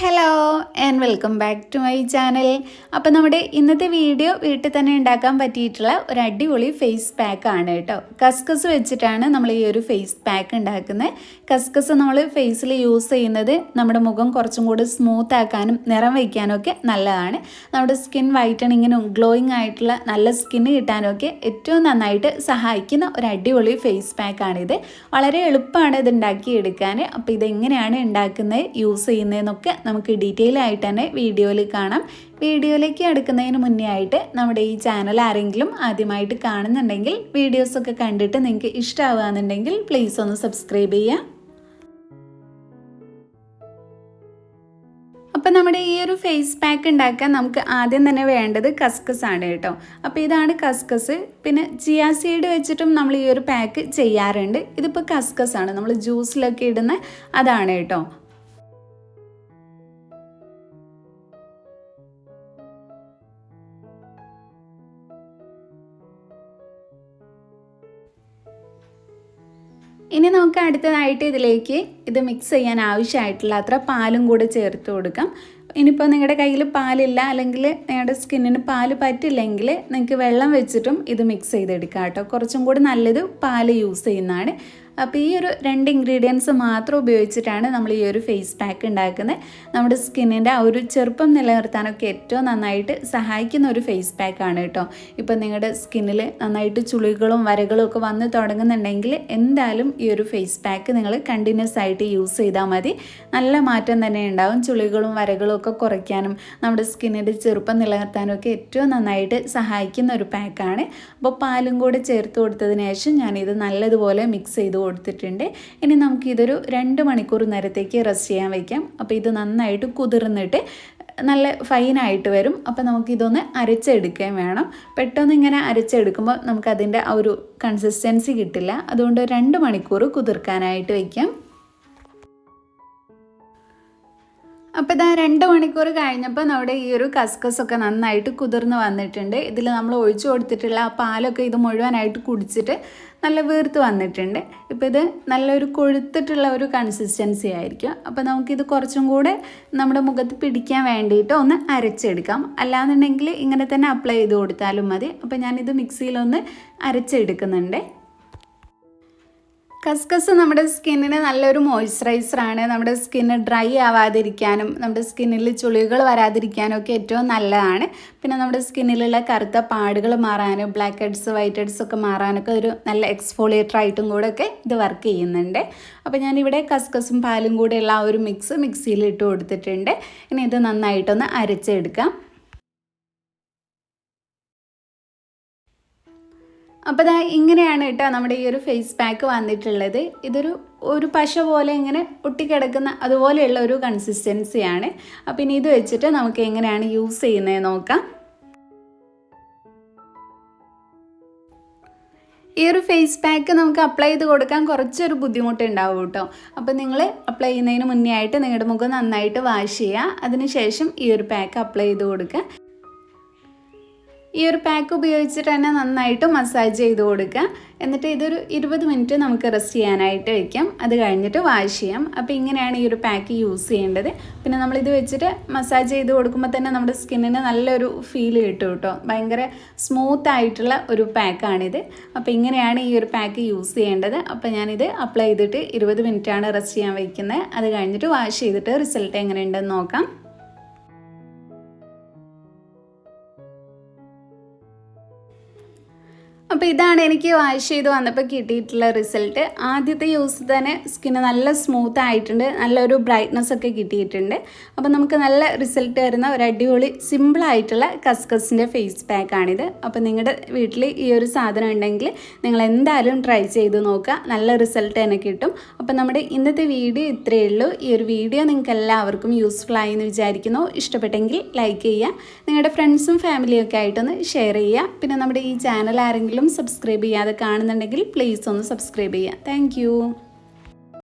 Hello and welcome back to my channel അപ്പോൾ നമ്മുടെ ഇന്നത്തെ വീഡിയോ വീട്ടിൽ തന്നെ ഉണ്ടാക്കാൻ പറ്റിയിട്ടുള്ള ഒരു അടിപൊളി ഫേസ് പാക്ക് ആണ് കേട്ടോ. കസ്കസ് വെച്ചിട്ടാണ് നമ്മൾ ഈ ഒരു ഫേസ് പാക്ക് ഉണ്ടാക്കുന്നത്. കസ്കസ് നമ്മൾ ഫേസിൽ യൂസ് ചെയ്യുന്നത് നമ്മുടെ മുഖം കുറച്ചും കൂടി സ്മൂത്ത് ആക്കാനും നിറം വയ്ക്കാനും ഒക്കെ നല്ലതാണ്. നമ്മുടെ സ്കിൻ വൈറ്റണിങ്ങിനും ഗ്ലോയിങ് ആയിട്ടുള്ള നല്ല സ്കിന്ന് കിട്ടാനൊക്കെ ഏറ്റവും നന്നായിട്ട് സഹായിക്കുന്ന ഒരു അടിപൊളി ഫേസ് പാക്കാണിത് വളരെ എളുപ്പമാണ് ഇത് ഉണ്ടാക്കിയെടുക്കാൻ. അപ്പോൾ ഇതെങ്ങനെയാണ് ഉണ്ടാക്കുന്നത് യൂസ് ചെയ്യുന്നതെന്നൊക്കെ നമുക്ക് ഡീറ്റെയിൽ ആയിട്ട് തന്നെ വീഡിയോയിൽ കാണാം. വീഡിയോയിലേക്ക് അടുക്കുന്നതിന് മുന്നേ ആയിട്ട് നമ്മുടെ ഈ ചാനൽ ആരെങ്കിലും ആദ്യമായിട്ട് കാണുന്നുണ്ടെങ്കിൽ വീഡിയോസൊക്കെ കണ്ടിട്ട് നിങ്ങൾക്ക് ഇഷ്ടമാവുകയെന്നുണ്ടെങ്കിൽ പ്ലീസ് ഒന്ന് സബ്സ്ക്രൈബ് ചെയ്യുക. അപ്പം നമ്മുടെ ഈ ഒരു ഫേസ് പാക്ക് ഉണ്ടാക്കാൻ നമുക്ക് ആദ്യം തന്നെ വേണ്ടത് കസ്കസ് ആണ് കേട്ടോ. അപ്പോൾ ഇതാണ് കസ്കസ് പിന്നെ ചിയാ സീഡ് വെച്ചിട്ടും നമ്മൾ ഈ ഒരു പാക്ക് ചെയ്യാറുണ്ട്. ഇതിപ്പോൾ കസ്കസ് ആണ്. നമ്മൾ ജ്യൂസിലൊക്കെ ഇടുന്ന അതാണ് കേട്ടോ. ഇനി നമുക്ക് അടുത്തതായിട്ട് ഇതിലേക്ക് ഇത് മിക്സ് ചെയ്യാൻ ആവശ്യമായിട്ടുള്ള അത്ര പാലും കൂടെ ചേർത്ത് കൊടുക്കാം. ഇനിയിപ്പോൾ നിങ്ങളുടെ കയ്യിൽ പാലില്ല അല്ലെങ്കിൽ നിങ്ങളുടെ സ്കിന്നിന് പാൽ പറ്റില്ലെങ്കിൽ നിങ്ങൾക്ക് വെള്ളം വെച്ചിട്ടും ഇത് മിക്സ് ചെയ്തെടുക്കാം കേട്ടോ. കുറച്ചും കൂടി നല്ലത് പാൽ യൂസ് ചെയ്യുന്നതാണ്. അപ്പോൾ ഈ ഒരു രണ്ട് ഇൻഗ്രീഡിയൻസ് മാത്രം ഉപയോഗിച്ചിട്ടാണ് നമ്മൾ ഈ ഒരു ഫേസ് പാക്ക് ഉണ്ടാക്കുന്നത്. നമ്മുടെ സ്കിന്നിന്റെ ആ ഒരു ചെറുപ്പം നിലനിർത്താനൊക്കെ ഏറ്റവും നന്നായിട്ട് സഹായിക്കുന്ന ഒരു ഫേസ് പാക്കാണ് കേട്ടോ. ഇപ്പോൾ നിങ്ങളുടെ സ്കിന്നിൽ നന്നായിട്ട് ചുളികളും വരകളും ഒക്കെ വന്ന് തുടങ്ങുന്നുണ്ടെങ്കിൽ എന്തായാലും ഈ ഒരു ഫേസ് പാക്ക് നിങ്ങൾ കണ്ടിന്യൂസ് ആയിട്ട് യൂസ് ചെയ്താൽ മതി. നല്ല മാറ്റം തന്നെ ഉണ്ടാവും. ചുളികളും വരകളും ഒക്കെ കുറയ്ക്കാനും നമ്മുടെ സ്കിന്നിന്റെ ചെറുപ്പം നിലനിർത്താനും ഒക്കെ ഏറ്റവും നന്നായിട്ട് സഹായിക്കുന്ന ഒരു പാക്കാണ് അപ്പോൾ പാലും കൂടെ ചേർത്ത് കൊടുത്തതിന് ശേഷം ഞാനിത് നല്ലതുപോലെ മിക്സ് ചെയ്ത് കൊടുത്തിട്ടുണ്ട്. ഇനി നമുക്കിതൊരു രണ്ട് മണിക്കൂർ നേരത്തേക്ക് റെസ്റ്റ് ചെയ്യാൻ വയ്ക്കാം അപ്പോൾ ഇത് നന്നായിട്ട് കുതിർന്നിട്ട് നല്ല ഫൈനായിട്ട് വരും. അപ്പോൾ നമുക്കിതൊന്ന് അരച്ചെടുക്കുകയും വേണം. പെട്ടെന്ന് ഇങ്ങനെ അരച്ചെടുക്കുമ്പോൾ നമുക്കതിന്റെ ആ ഒരു കൺസിസ്റ്റൻസി കിട്ടില്ല. അതുകൊണ്ട് രണ്ട് മണിക്കൂർ കുതിർക്കാനായിട്ട് വയ്ക്കാം അപ്പോൾ ഇതാ രണ്ട് മണിക്കൂർ കഴിഞ്ഞപ്പോൾ നമ്മുടെ ഈ ഒരു കസ്കസൊക്കെ നന്നായിട്ട് കുതിർന്ന് വന്നിട്ടുണ്ട്. ഇതിൽ നമ്മൾ ഒഴിച്ചു കൊടുത്തിട്ടുള്ള ആ പാലൊക്കെ ഇത് മുഴുവനായിട്ട് കുടിച്ചിട്ട് നല്ല വീർത്ത് വന്നിട്ടുണ്ട്. ഇപ്പോൾ ഇത് നല്ലൊരു കൊഴുത്തിട്ടുള്ള ഒരു കൺസിസ്റ്റൻസി ആയിരിക്കും. അപ്പോൾ നമുക്കിത് കുറച്ചും കൂടെ നമ്മുടെ മുഖത്ത് പിടിക്കാൻ വേണ്ടിയിട്ട് ഒന്ന് അരച്ചെടുക്കാം. അല്ലാന്നുണ്ടെങ്കിൽ ഇങ്ങനെ തന്നെ അപ്ലൈ ചെയ്ത് കൊടുത്താലും മതി. അപ്പോൾ ഞാനിത് മിക്സിയിലൊന്ന് അരച്ചെടുക്കുന്നുണ്ട്. കസ്കസ് നമ്മുടെ സ്കിന്നിന് നല്ലൊരു മോയ്സ്ചറൈസറാണ് നമ്മുടെ സ്കിന്ന് ഡ്രൈ ആവാതിരിക്കാനും നമ്മുടെ സ്കിന്നിൽ ചുളികൾ വരാതിരിക്കാനും ഒക്കെ ഏറ്റവും നല്ലതാണ്. പിന്നെ നമ്മുടെ സ്കിന്നിലുള്ള കറുത്ത പാടുകൾ മാറാനും ബ്ലാക്ക് ഹെഡ്സ് വൈറ്റ് ഹെഡ്സ് ഒക്കെ മാറാനൊക്കെ ഒരു നല്ല എക്സ്ഫോളിയേറ്റർ ആയിട്ടും കൂടെ ഒക്കെ ഇത് വർക്ക് ചെയ്യുന്നുണ്ട്. അപ്പോൾ ഞാനിവിടെ കസ്കസും പാലും കൂടെയുള്ള ആ ഒരു മിക്സ് മിക്സിയിൽ ഇട്ട് കൊടുത്തിട്ടുണ്ട്. ഇനി ഇത് നന്നായിട്ടൊന്ന് അരച്ചെടുക്കാം. അപ്പോൾ ദാ ഇങ്ങനെയാണ് കേട്ടോ നമ്മുടെ ഈ ഒരു ഫേസ് പാക്ക് വന്നിട്ടുള്ളത്. ഇതൊരു ഒരു പശ പോലെ ഇങ്ങനെ ഒട്ടിക്കിടക്കുന്ന അതുപോലെയുള്ള ഒരു കൺസിസ്റ്റൻസിയാണ് അപ്പോൾ ഇനി ഇത് വെച്ചിട്ട് നമുക്ക് എങ്ങനെയാണ് യൂസ് ചെയ്യുന്നത് നോക്കാം. ഈ ഒരു ഫേസ് പാക്ക് നമുക്ക് അപ്ലൈ ചെയ്ത് കൊടുക്കാൻ കുറച്ചൊരു ബുദ്ധിമുട്ടുണ്ടാവും കേട്ടോ. അപ്പോൾ നിങ്ങൾ അപ്ലൈ ചെയ്യുന്നതിന് മുന്നേ ആയിട്ട് നിങ്ങളുടെ മുഖം നന്നായിട്ട് വാഷ് ചെയ്യുക. അതിനുശേഷം ഈ ഒരു പാക്ക് അപ്ലൈ ചെയ്ത് കൊടുക്കുക. ഈ ഒരു പാക്ക് ഉപയോഗിച്ചിട്ട് തന്നെ നന്നായിട്ട് മസാജ് ചെയ്ത് കൊടുക്കുക. എന്നിട്ട് ഇതൊരു ഇരുപത് മിനിറ്റ് നമുക്ക് റെസ്റ്റ് ചെയ്യാനായിട്ട് വെക്കാം. അത് കഴിഞ്ഞിട്ട് വാഷ് ചെയ്യാം. അപ്പോൾ ഇങ്ങനെയാണ് ഈ ഒരു പാക്ക് യൂസ് ചെയ്യേണ്ടത്. പിന്നെ നമ്മളിത് വെച്ചിട്ട് മസാജ് ചെയ്ത് കൊടുക്കുമ്പോൾ തന്നെ നമ്മുടെ സ്കിന്നിന് നല്ലൊരു ഫീൽ കിട്ടും കേട്ടോ ഭയങ്കര സ്മൂത്ത് ആയിട്ടുള്ള ഒരു പാക്കാണിത് അപ്പോൾ ഇങ്ങനെയാണ് ഈ ഒരു പാക്ക് യൂസ് ചെയ്യേണ്ടത്. അപ്പോൾ ഞാനിത് അപ്ലൈ ചെയ്തിട്ട് ഇരുപത് മിനിറ്റാണ് റെസ്റ്റ് ചെയ്യാൻ വയ്ക്കുന്നത് അത് കഴിഞ്ഞിട്ട് വാഷ് ചെയ്തിട്ട് റിസൾട്ട് എങ്ങനെയുണ്ടെന്ന് നോക്കാം. അപ്പോൾ ഇതാണ് എനിക്ക് വാഷ് ചെയ്ത് വന്നപ്പോൾ കിട്ടിയിട്ടുള്ള റിസൾട്ട്. ആദ്യത്തെ യൂസ് തന്നെ സ്കിന്ന് നല്ല സ്മൂത്ത് ആയിട്ടുണ്ട്. നല്ലൊരു ബ്രൈറ്റ്നസ് ഒക്കെ കിട്ടിയിട്ടുണ്ട്. അപ്പോൾ നമുക്ക് നല്ല റിസൾട്ട് വരുന്ന ഒരു അടിപൊളി സിമ്പിളായിട്ടുള്ള കസ്കസിന്റെ ഫേസ് പാക്കാണിത് അപ്പോൾ നിങ്ങളുടെ വീട്ടിൽ ഈ ഒരു സാധനം ഉണ്ടെങ്കിൽ നിങ്ങൾ എന്തായാലും ട്രൈ ചെയ്ത് നോക്കുക. നല്ല റിസൾട്ട് തന്നെ കിട്ടും. അപ്പോൾ നമ്മുടെ ഇന്നത്തെ വീഡിയോ ഇത്രയേ ഉള്ളൂ. ഈ ഒരു വീഡിയോ നിങ്ങൾക്ക് എല്ലാവർക്കും യൂസ്ഫുൾ ആയി എന്ന് വിചാരിക്കുന്നു. ഇഷ്ടപ്പെട്ടെങ്കിൽ ലൈക്ക് ചെയ്യുക. നിങ്ങളുടെ ഫ്രണ്ട്സും ഫാമിലിയും ഒക്കെ ആയിട്ടൊന്ന് ഷെയർ ചെയ്യുക. പിന്നെ നമ്മുടെ ഈ ചാനൽ ആരെങ്കിലും സബ്സ്ക്രൈബ് ചെയ്യാതെ കാണുന്നുണ്ടെങ്കിൽ പ്ലീസ് ഒന്ന് സബ്സ്ക്രൈബ് ചെയ്യുക. താങ്ക്